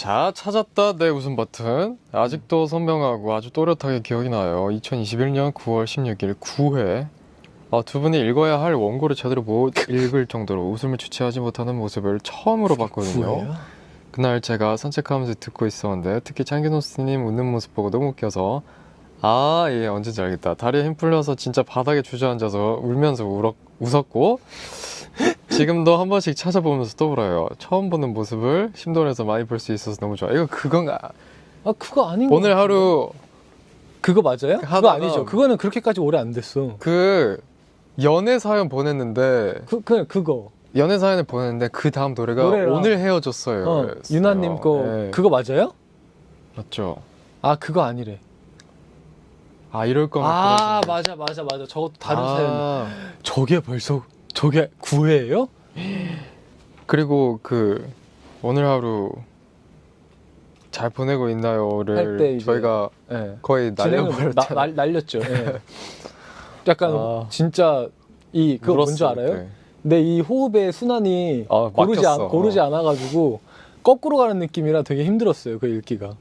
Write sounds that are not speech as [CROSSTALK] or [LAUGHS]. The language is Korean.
자 찾았다 내 웃음 버튼. 아직도 선명하고 아주 또렷하게 기억이 나요. 2021년 9월 16일 9회. 아, 두 분이 읽어야 할 원고를 제대로 못 읽을 정도로 웃음을 주체하지 못하는 모습을 처음으로 봤거든요? 그날 제가 산책하면서 듣고 있었는데 특히 창기노스님 웃는 모습 보고 너무 웃겨서 아 예 언제인지 알겠다. 다리에 힘 풀려서 진짜 바닥에 주저앉아서 울면서 울었, 웃었고 지금도 한 번씩 찾아보면서 또 울어요 처음 보는 모습을 심도원에서 많이 볼 수 있어서 너무 좋아 이거 그건가 아 그거 아닌 거 오늘 같은데. 하루 그거 맞아요? 그거 하다가- 아니죠. 그거는 그렇게까지 오래 안 됐어. 그 연애 사연 보냈는데 그, 그 그거. 연애 사연을 보냈는데 그 다음 노래가 노래랑- 오늘 헤어졌어요 어, 유나님 거 네. 그거 맞아요? 맞죠 아 그거 아니래. 아 이럴 거면 아. 맞아 맞아 맞아. 저것도 다른 아. 사연. 저게 벌써 저게 9회예요? 그리고 그 오늘 하루 잘 보내고 할 있나요를 때 이제 저희가 예. 거의 진행을 나- 날려버렸잖아요. 날- [LAUGHS] 날렸죠. 예. 약간 아. 진짜 이 그거 뭔지 알아요? 그때. 근데 이 호흡의 순환이 아, 고르지 막혔어. 않, 고르지 어. 않아가지고 거꾸로 가는 느낌이라 되게 힘들었어요 그 읽기가.